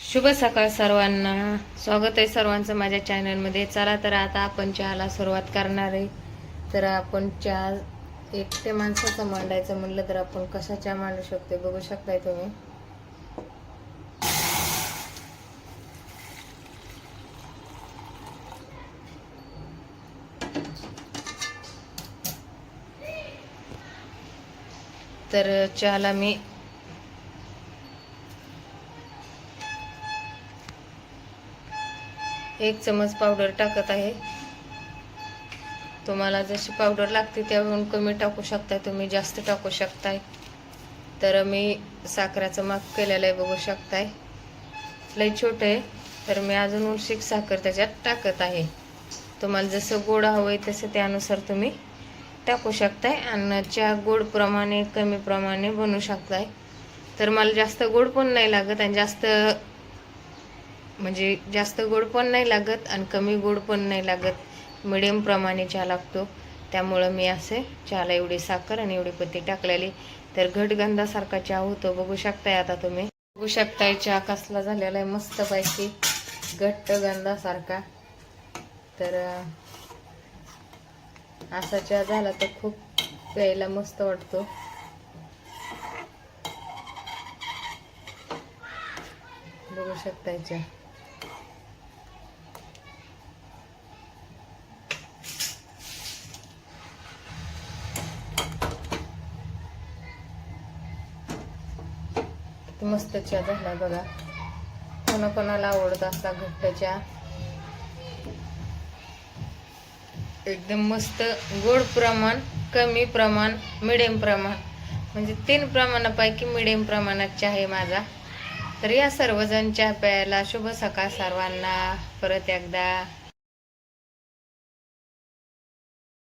शुभ सकाळ सर्वांना. स्वागत आहे सर्वांचं माझ्या चॅनलमध्ये. चला तर आता आपण चहाला सुरुवात करणार आहे. तर आपण चहा एकटे माणसाचं मांडायचं म्हणलं तर आपण कसा चहा मांडू शकतो बघू शकताय तुम्ही. तर चहाला मी एक चमच पावडर टाकत आहे. तुम्हाला जशी पावडर लागते त्यावरून कमी टाकू शकताय तुम्ही जास्त टाकू शकताय. तर मी साखराचं माप केलेलं आहे बघू शकताय. लई छोटं आहे तर मी अजून उलशिक साखर त्याच्यात टाकत आहे. तुम्हाला जसं गोड हवं आहे तसं त्यानुसार तुम्ही टाकू शकताय आणि चहा गोडप्रमाणे कमीप्रमाणे बनू बनवू शकताय. तर मला जास्त गोड पण नाही लागत आणि जास्त म्हणजे जास्त गोड पण नाही लागत आणि कमी गोड पण नाही लागत. मिडियम प्रमाणे चहा लागतो. त्यामुळं मी असे चहाला एवढी साखर आणि एवढी पत्ती टाकलेली. तर घटगंधासारखा चहा होतो. बघू शकताय आता तुम्ही. बघू शकताय चहा कसला झालेला आहे. मस्तपैकी घट्ट गंधासारखा तर असा चहा झाला तर खूप प्यायला मस्त वाटतो. बघू शकताय चहा. मस्त चहा झाला बघा. कोणा कोणाला आवडत असला घट्ट चहा एकदम मस्त गोड प्रमाण कमी प्रमाण मिडियम प्रमाण. म्हणजे तीन प्रमाणापैकी मिडियम प्रमाणात चहा आहे माझा. तर या सर्वजण चहा प्यायला शुभ सकाळ सर्वांना. परत एकदा.